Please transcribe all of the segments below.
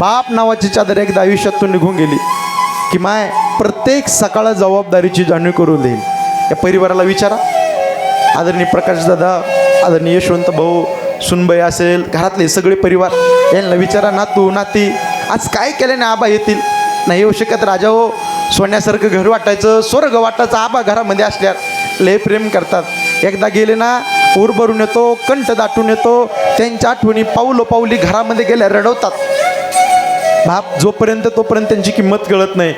बाप नावाची चादर एकदा आयुष्यातून निघून गेली की माय प्रत्येक सकाळ जबाबदारीची जाणीव करून देईल. या परिवाराला विचारा. आदरणीय प्रकाशदादा आदरणीय यशवंत भाऊ सुनबाई असेल घरातले सगळे परिवार यांना विचारा नातू नाती. आज काय केल्याने आबा येतील? नाही येऊ शकत राजा हो. सोन्यासारखं घर वाटायचं स्वर्ग वाटायचं आबा घरामध्ये असल्यावर लय प्रेम करतात. एकदा गेले ना ऊर भरून येतो कंठ दाटून येतो त्यांच्या आठवणी पाऊलो पाऊली घरामध्ये गेल्या रडवतात. भाप जोपर्यंत तोपर्यंत त्यांची किंमत कळत नाही.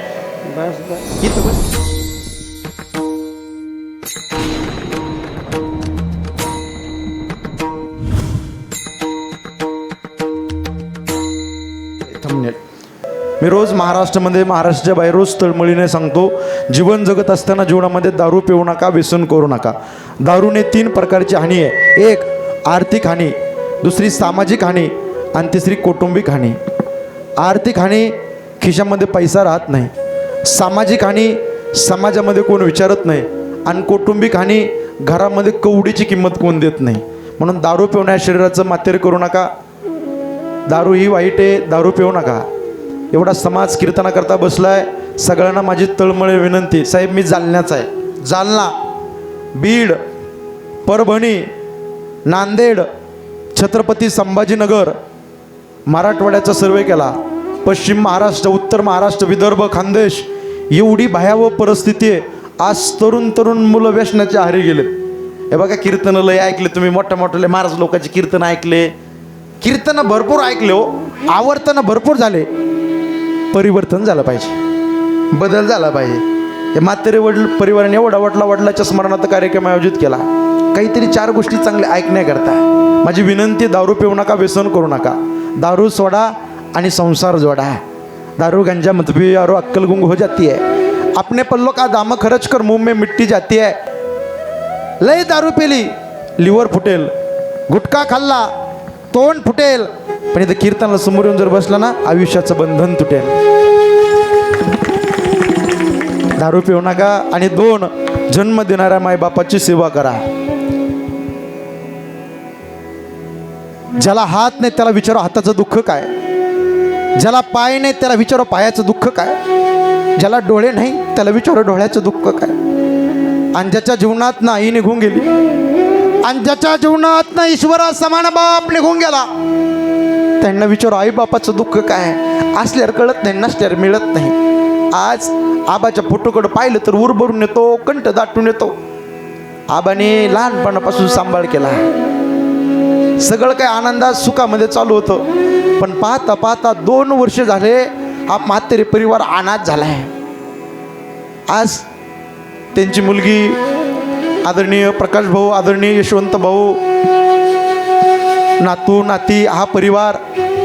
मी रोज महाराष्ट्रामध्ये महाराष्ट्राच्या बाहेर रोज तळमळीने सांगतो जीवन जगत असताना जीवनामध्ये दारू पिऊ नका व्यसन करू नका. दारूने तीन प्रकारची हानी आहे. एक आर्थिक हानी दुसरी सामाजिक हानी आणि तिसरी कौटुंबिक हानी. आर्थिक हानी खिशामध्ये पैसा राहत नाही. सामाजिक हानी समाजामध्ये कोण विचारत नाही. आणि कौटुंबिक हानी घरामध्ये कवडीची किंमत कोण देत नाही. म्हणून दारू पिवण्या शरीराचं मातेर करू नका. दारू ही वाईट आहे दारू पिऊ नका. एवढा समाज कीर्तनाकरता बसला बसलाय. सगळ्यांना माझी तळमळे विनंती. साहेब मी जालन्याचा आहे. जालना बीड परभणी नांदेड छत्रपती संभाजीनगर मराठवाड्याचा सर्वे केला. पश्चिम महाराष्ट्र उत्तर महाराष्ट्र विदर्भ खानदेश एवढी भयावह परिस्थिती आहे. आज तरुण तरुण मुलं व्यसनाच्या आहारी गेले हे बघा कीर्तन लय ऐकले तुम्ही मोठ्या मोठे महाराज लोकांचे कीर्तन ऐकले. कीर्तन भरपूर ऐकले हो. आवर्तन भरपूर झाले. परिवर्तन झालं पाहिजे. बदल झाला पाहिजे. हे म्हातारे वडील परिवाराने एवढा वडला वडलाच्या स्मरणार्थ कार्यक्रम आयोजित केला. काहीतरी चार गोष्टी चांगल्या ऐकण्याकरता. माझी विनंती दारू पिऊ नका व्यसन करू नका. दारू सोडा आणि संसार जोडा. दारू गंजा मतभी और हो जाती है. अपने पल्लो का दाम खर्च कर मुंह में मिट्टी जाती है। लय दारू पेली लिव्हर फुटेल गुटखा खाल्ला तोंड फुटेल पण इथं कीर्तनाला समोर येऊन जर बसला ना आयुष्याचं बंधन तुटेल. दारू पिऊ नका आणि दोन जन्म देणाऱ्या मायबापाची सेवा करा. ज्याला हात नाही त्याला विचारो हाताचं दुःख काय? ज्याला पाय नाही त्याला विचारो पायाचं दुःख काय? ज्याला डोळे नाही त्याला विचारो डोळ्याचं दुःख काय? आणि ज्याच्या जीवनात ना आई निघून गेली आणि ज्याच्या जीवनात ना ईश्वरा समान बाप निघून गेला त्यांना विचारो आई बापाचं दुःख काय? असल्यावर कळत नाही नसल्यावर मिळत नाही. आज आबाच्या फोटोकडं पाहिलं तर उरभरून येतो कंठ दाटून येतो. आबाने लहानपणापासून सांभाळ केला. सगळं काही आनंदात सुखामध्ये चालू होतं. पण पाहता पाहता दोन वर्ष झाले हा म्हातारे परिवार अनाथ झाला आहे आज त्यांची मुलगी आदरणीय प्रकाश भाऊ आदरणीय यशवंत भाऊ नातू नाती हा परिवार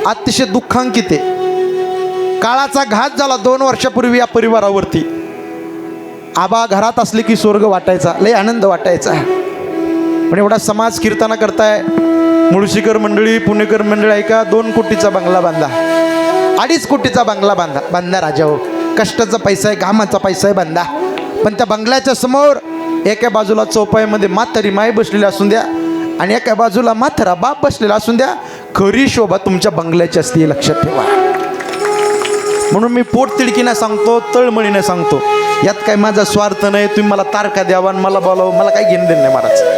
अतिशय दुःखांकित आहे. काळाचा घात झाला दोन वर्षापूर्वी या परिवारावरती. आबा घरात असले की स्वर्ग वाटायचा लय आनंद वाटायचा. पण एवढा समाज कीर्तना करताय मुळशीकर मंडळी पुणेकर मंडळी ऐका दोन कोटीचा बंगला बांधा. अडीच कोटीचा बंगला बांधा. बांधा राजा हो. कष्टाचा पैसा आहे घामाचा पैसा आहे बांधा. पण त्या बंगल्याच्या समोर एका बाजूला चौपाईमध्ये म्हातारी माय बसलेली असून द्या आणि एका बाजूला म्हातारा बाप बसलेला असून द्या. खरी शोभा तुमच्या बंगल्याची असते लक्षात ठेवा. म्हणून मी पोट तिडकीनं सांगतो तळमळीने सांगतो. यात काय माझा स्वार्थ नाही तुम्ही मला तारखा द्यावा आणि मला बोलावं मला काही घेणं देणं नाही महाराज.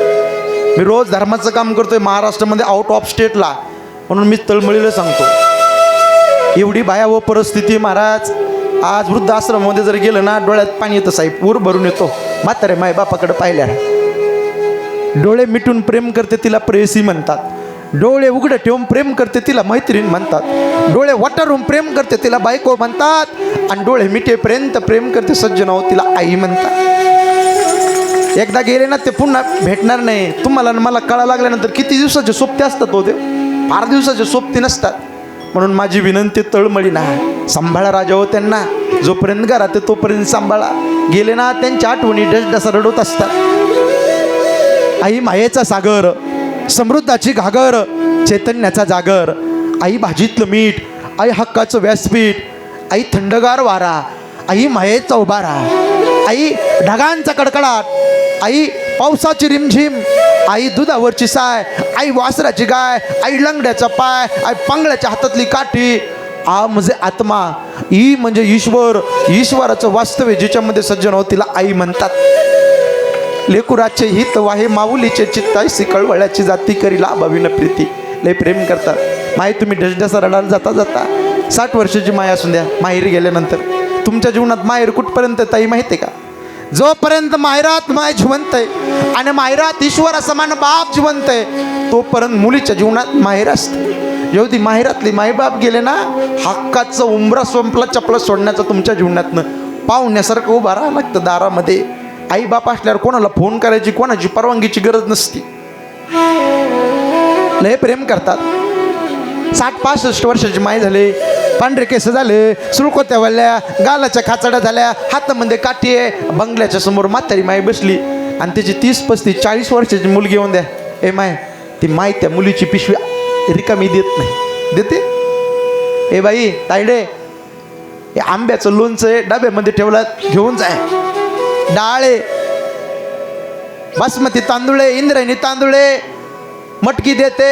मी रोज धर्माचं काम करतोय महाराष्ट्रामध्ये आउट ऑफ स्टेटला म्हणून मी तळमळीला सांगतो. एवढी भयावह परिस्थिती महाराज. आज वृद्धाश्रमामध्ये जर गेलं ना डोळ्यात पाणी येतं साहेब. ऊर भरून येतो. म्हातारे माय बापाकडे पाहिल्या डोळे मिटून प्रेम करते तिला प्रेयसी म्हणतात. डोळे उघडे ठेवून प्रेम करते तिला मैत्रीण म्हणतात. डोळे वटारून प्रेम करते तिला बायको म्हणतात. आणि डोळे मिटेपर्यंत प्रेम करते सज्जनाव तिला आई म्हणतात. एकदा गेले ना ते पुन्हा भेटणार नाही. तुम्हाला मला कळा लागल्यानंतर किती दिवसाचे सोबते असतात होते फार दिवसाचे सोबती नसतात. म्हणून माझी विनंती तळमळी ना सांभाळा राजा हो त्यांना. जोपर्यंत घरात तोपर्यंत सांभाळा. गेले ना त्यांच्या आठवणी डस डसा रडवत असतात. आई मायेचा सागर समृद्धाची घागर चैतन्याचा जागर. आई भाजीतलं मीठ आई हक्काचं व्यासपीठ. आई थंडगार वारा. आई मायेचा उभारा. आई ढगांचा कडकडाट आई पावसाची रिमझिम आई दुधावरची साय आई वासराची गाय आई लंगड्याचा पाय आई पांगळ्याच्या हातातली काठी. आ म्हणजे आत्मा. ई म्हणजे ईश्वर. ईश्वराचं वास्तव्य जिच्यामध्ये सज्जन हो तिला आई म्हणतात. लेकुराचे हित वाहे माऊलीचे चित्ताई सिकळवळ्याची जाती करीला न प्रीती. लय प्रेम करतात. माही तुम्ही ढसढसा रडायला जाता जाता. साठ वर्षाची माय असून द्या माहेरी गेल्यानंतर. तुमच्या जीवनात माहेर कुठपर्यंत ताई माहिती आहे का? जोपर्यंत मायरात माय जिवंत आहे आणि मायरात ईश्वर समान बाप जिवंत आहे तोपर्यंत मुलीच्या जीवनात माहेर असते. एवढी माहेरातली मायबाप गेले ना हक्काचं उमरा संपला चपला सोडण्याचं तुमच्या जीवनातनं. पाहुण्यासारखं उभं राहावं लागतं दारामध्ये. आई बाप असल्यावर कोणाला फोन करायची कोणाची परवानगीची गरज नसती. लय प्रेम करतात. साठ पासष्ट वर्षाची माय झाले. पांढरे केस झाले सुळकोत्या वळल्या गालाच्या खाचडा झाल्या हातामध्ये काठी आहे बंगल्याच्या समोर म्हातारी माय बसली. आणि त्याची तीस पस्तीस चाळीस वर्षाची मुलगी येऊन द्या. ए माय ती माय त्या मुलीची पिशवी रिकामी देत नाही. देते? ए बाई तायडे हे आंब्याचं लोणचं आहे डब्यामध्ये ठेवलं घेऊन जाय डाळे बासमती तांदूळे इंद्रायणी तांदूळे मटकी देते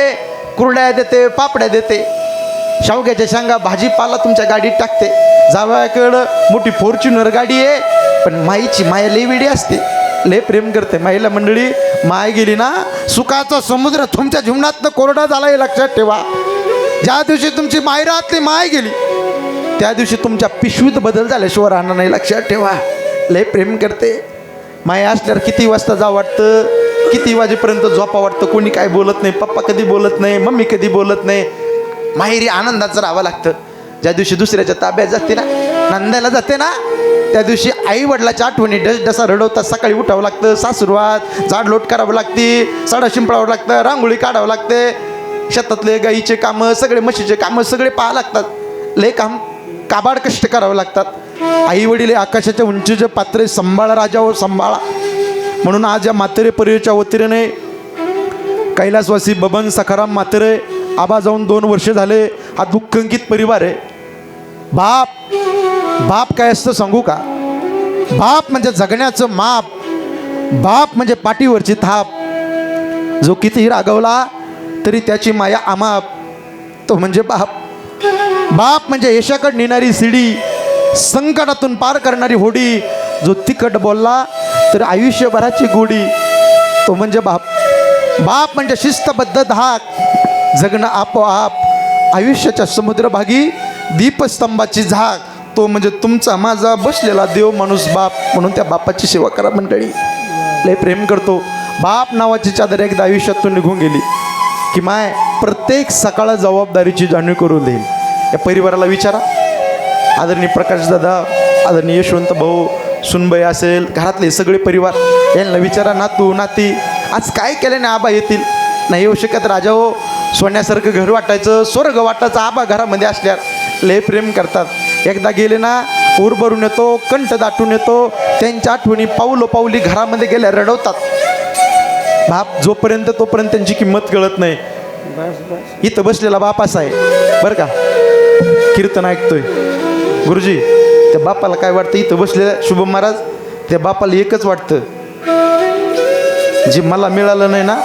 कुरड्या देते पापड्या देते. शावग्याच्या शेंगा भाजीपाला तुमच्या गाडीत टाकते. जावयाकडं मोठी फॉर्च्युनर गाडी आहे पण माईची माया लई वेडी असते. लय प्रेम करते. माईला मंडळी माय गेली ना सुखाचा समुद्र तुमच्या जीवनातनं कोरडा झाला हे लक्षात ठेवा. ज्या दिवशी तुमची मायरातली माय गेली. त्या दिवशी तुमच्या पिशवीत बदल झाल्याशिवाय राहणार नाही लक्षात ठेवा. लय प्रेम करते. माय असल्यावर किती वाजता जा वाटतं? किती वाजेपर्यंत झोपा वाटतं? कोणी काय बोलत नाही पप्पा कधी बोलत नाही मम्मी कधी बोलत नाही? माहेरी आनंदाचं राहावं लागतं. ज्या दिवशी दुसऱ्याच्या ताब्यात जाते ना नांदायला जाते ना त्या दिवशी आई वडिलाच्या आठवणी डस डसा रडवतात. सकाळी उठावं लागतं सासुरवात झाड लोट करावं लागते साडा शिंपळावं लागतं रांगोळी काढावं लागते. शेतातले गाईचे कामं सगळे म्हशीचे कामं सगळे पाहा लागतात. लय काम काबाड कष्ट करावं लागतात. आई वडील हे आकाशाच्या उंचीचे पात्रे सांभाळा राजावर सांभाळा. म्हणून आज या मातेरे परिवारच्या वतीने कैलासवासी बबन सखाराम मातेरे आबा जाऊन दोन वर्ष झाले हा दुःखंकित परिवार आहे. बाप बाप काय असतं सांगू का? बाप म्हणजे जगण्याचं माप बाप म्हणजे पाठीवरची थाप. जो कितीही रागवला तरी त्याची माया आमाप तो म्हणजे बाप. बाप म्हणजे यशाकडे नेणारी सिडी संकटातून पार करणारी होडी. जो तिकट बोलला तर आयुष्यभराची गोडी तो म्हणजे बाप. बाप म्हणजे शिस्तबद्ध धाक. जगणं आपोआप आयुष्याच्या समुद्रभागी दीपस्तंभाची झाक तो म्हणजे तुमचा माझा बसलेला देव माणूस बाप म्हणून त्या बापाची सेवा करा मंडळी. लय प्रेम करतो. बाप नावाची चादर एकदा आयुष्यातून निघून गेली की माय प्रत्येक सकाळ जबाबदारीची जाणीव करून देईल. या परिवाराला विचारा. आदरणीय प्रकाशदादा आदरणीय यशवंत भाऊ सुनबाई असेल घरातले सगळे परिवार यांना विचारा नातू नाती. आज काय केल्याने आबा येतील? नाही येऊ शकत राजा हो. सोन्यासारखं घर वाटायचं स्वर्ग वाटायचं आबा घरामध्ये असल्या लय प्रेम करतात. एकदा गेले ना ऊर भरून येतो कंठ दाटून येतो त्यांच्या आठवणी पाऊलो पाऊली घरामध्ये गेल्या रडवतात. बाप जोपर्यंत तोपर्यंत त्यांची किंमत कळत नाही. इथं बसलेला बाप असा आहे. बरं का? कीर्तन ऐकतोय. गुरुजी त्या बापाला काय वाटतं? इथं बसलेल्या शुभम महाराज त्या बापाला एकच वाटतं. जे मला मिळालं नाही ना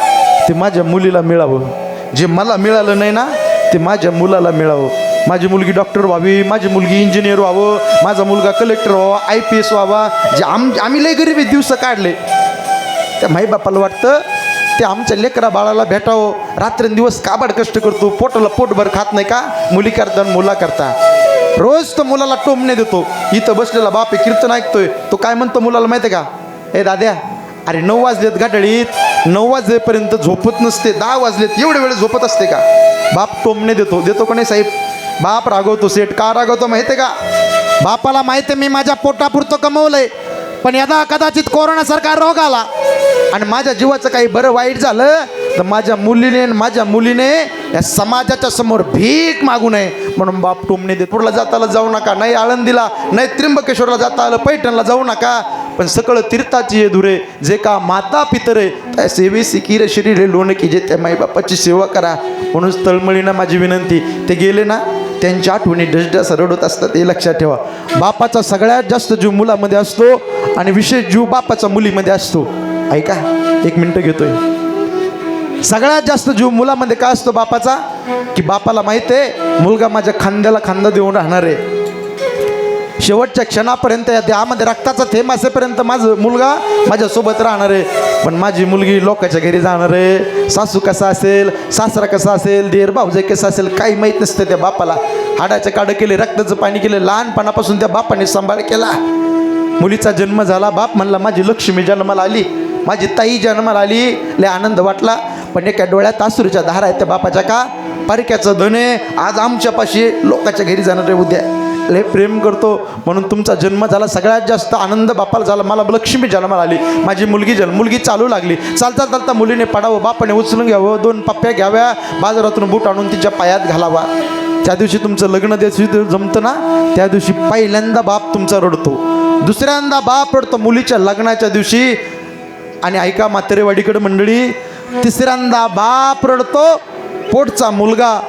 ते माझ्या मुलीला मिळावं. जे मला मिळालं नाही ना ते माझ्या मुलाला मिळावं. माझी मुलगी डॉक्टर व्हावी माझी मुलगी इंजिनियर व्हावं माझा मुलगा कलेक्टर व्हावा आय पी एस व्हावा. जे आम आम्ही लय गरीब दिवस काढले. त्या माई बापाला वाटतं ते आमच्या लेकरा बाळाला भेटावं. रात्रंदिवस काबाड कष्ट करतो पोटाला पोटभर खात नाही का? मुली करता मुला करता. रोज तो मुलाला टोमणे देतो. इथं बसलेला बाप आहे कीर्तन ऐकतोय. तो काय म्हणतो मुलाला माहिती आहे का? ए दाद्या अरे नऊ वाजलेत घाटळीत नऊ वाजेपर्यंत झोपत नसते. दहा वाजलेत. एवढे वेळ झोपत असते का? बाप टोमणे देतो. देतो का नाही साहेब? बाप रागवतो सेठ. का रागवतो माहिती आहे का? बापाला माहिती आहे मी माझ्या पोटापुरतं कमवलंय. पण यदा कदाचित कोरोनासारखा रोग आला आणि माझ्या जीवाचं काही बरं वाईट झालं तर माझ्या मुलीने माझ्या मुलीने या समाजाच्या समोर भीक मागू नये. म्हणून बाप टोमणे देत. पुढला जाताला जाऊ नका. नाही आळंदीला नाही त्र्यंबकेश्वरला जाता आलं. पैठणला जाऊ नका. पण सकळ तीर्थाची ये धुरे जे का माता पितरे त्या सेवेसी किर शरीर लोण की जे त्या माईबापाची सेवा करा. म्हणून तळमळीनं माझी विनंती ते गेले ना त्यांच्या आठवणी डसड्या सरडत असतात हे लक्षात ठेवा. बापाचा सगळ्यात जास्त जीव मुलामध्ये असतो आणि विशेष जीव बापाचा मुलीमध्ये असतो. ऐका एक मिनटं घेतोय. सगळ्यात जास्त जीव मुलामध्ये काय असतो बापाचा? की बापाला माहीत आहे मुलगा माझ्या खांद्याला खांदा देऊन राहणार आहे. शेवटच्या क्षणापर्यंत या देहामध्ये रक्ताचा थेंब असेपर्यंत माझं मुलगा माझ्यासोबत राहणार आहे. पण माझी मुलगी लोकांच्या घरी जाणार आहे. सासू कसा असेल सासरा कसा असेल देर भाऊजाई कसं असेल काही माहीत नसतं त्या बापाला. हाडाचं काडं केले रक्ताचं पाणी केले लहानपणापासून त्या बापाने सांभाळ केला. मुलीचा जन्म झाला बाप म्हणला माझी लक्ष्मी जन्माला आली. माझी ताई जन्माला आली. लय आनंद वाटला. पण एका डोळ्यात आसुरीच्या धारा आहेत त्या बापाच्या का? पारक्याचं धने आज आमच्यापाशी लोकांच्या घरी जाणार आहे उद्या. लय प्रेम करतो. म्हणून तुमचा जन्म झाला सगळ्यात जास्त आनंद बापाला झाला. मला लक्ष्मी जन्माला आली. माझी मुलगी जन्म मुलगी चालू लागली. चालता चालता मुलीने पडावं बापाने उचलून घ्यावं दोन पप्प्या घ्याव्या बाजारातून बूट आणून तिच्या पायात घालावा. ज्या दिवशी तुमचं लग्न त्या दिवशी जमतं ना त्या दिवशी पहिल्यांदा बाप तुमचा रडतो. दुसऱ्यांदा बाप रडतो मुलीच्या लग्नाच्या दिवशी. आणि ऐका म्हातारेवाडीकडे मंडळी तिसऱ्यांदा बाप रडतो पोटचा मुलगा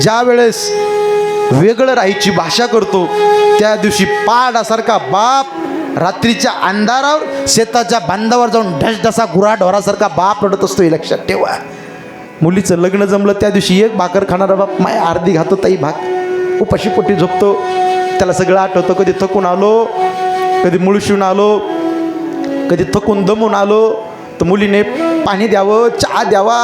ज्या वेळेस वेगळं राहायची भाषा करतो. त्या दिवशी पाडासारखा बाप रात्रीच्या अंधारावर शेताच्या बांधावर जाऊन ढसढसा गुरा ढोरासारखा बाप रडत असतो. हे लक्षात ठेवा. मुलीचं लग्न जमलं त्या दिवशी एक भाकर खाणारा बाप माय अर्धी घातो ताई भाक उपाशी पोटी झोपतो. त्याला सगळं आठवतं. कधी थकून आलो कधी मुळशिवून आलो कधी थकून दमून आलो. तर मुलीने पाणी द्यावं चहा द्यावा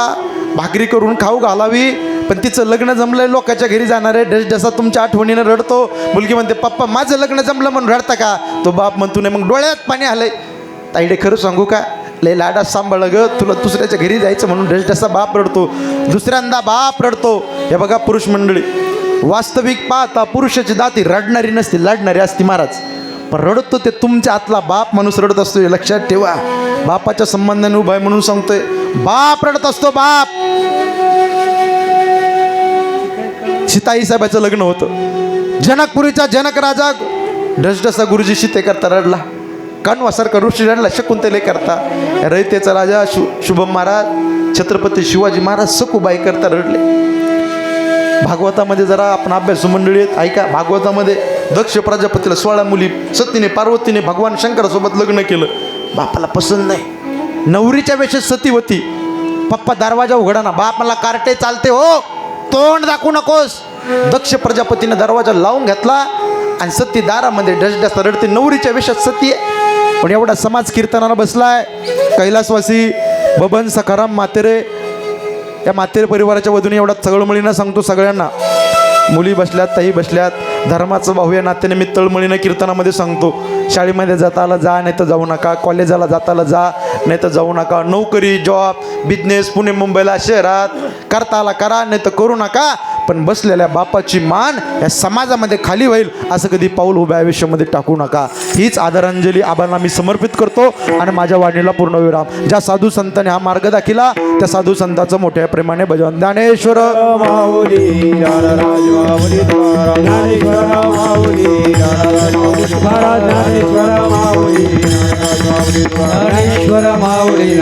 भाकरी करून खाऊ घालावी. पण तिचं लग्न जमलंय लोकांच्या घरी जाणार आहे. डस जसा तुमच्या आठवणीनं रडतो मुलगी म्हणते पप्पा माझं लग्न जमलं म्हणून रडता का? तो बाप म्हणतो नाही मग डोळ्यात पाणी आलंय. ताईडे खरं सांगू का? लय लाडा सांभाळ ग. तुला दुसऱ्याच्या घरी जायचं म्हणून डस जसा बाप रडतो दुसऱ्यांदा बाप रडतो. हे बघा पुरुष मंडळी वास्तविक पाहता पुरुषाची दाती रडणारी नसती लढणारी असती महाराज. पण रडतो ते तुमच्या आतला बाप माणूस रडत असतो हे लक्षात ठेवा. बापाच्या संबंधाने उभा आहे म्हणून सांगतोय. बाप रडत असतो बाप. सीताई साहेबाचं लग्न होतं. जनकपुरीचा जनक राजा ढसढसा गुरुजी सीते करता रडला कानवासारखा ऋषी रडला शकुंतले करता. रयतेचा राजा शु शुभम महाराज छत्रपती शिवाजी महाराज सकुबाई करता रडले. भागवतामध्ये जरा आपण अभ्यास मंडळी आहेत ऐका. भागवतामध्ये दक्ष प्रजापतीला सोळा मुली सतीने पार्वतीने भगवान शंकरासोबत लग्न केलं. बापाला पसंत नाही. नवरीच्या वेशात सती होती. पप्पा दरवाजा उघडा ना बाप मला कार्टे चालते हो. तोंड दाखवू नकोस. दक्ष प्रजापतीनं दरवाजा लावून घेतला आणि सती दारामध्ये डसडस रडते. नवरीच्या वेशात सती आहे. पण एवढा समाज कीर्तनाला बसलाय. कैलासवासी बबन सखाराम मातेरे या मातेरे परिवाराच्या वधूने एवढा तळमळीनं सांगतो सगळ्यांना. मुली बसल्यात ताई बसल्यात. धर्माचं भाऊ या नात्याने मी तळमळीनं कीर्तनामध्ये सांगतो शाळेमध्ये जाता आला जा नाही तर जाऊ नका. कॉलेजाला जाताला जा नाही तर जाऊ नका. नोकरी जॉब बिझनेस पुणे मुंबईला शहरात करता आला करा नाही तर करू नका. पण बसलेल्या बापाची मान या समाजामध्ये खाली होईल असं कधी पाऊल उभ्या आयुष्यामध्ये टाकू नका. हीच आदरांजली आबांना मी समर्पित करतो आणि माझ्या वाणीला पूर्णविराम ज्या साधू संतांनी हा मार्ग दाखिला त्या साधू संतांचं मोठ्या प्रेमाने भजन. ज्ञानेश्वर माऊली ज्ञानेश्वर माऊली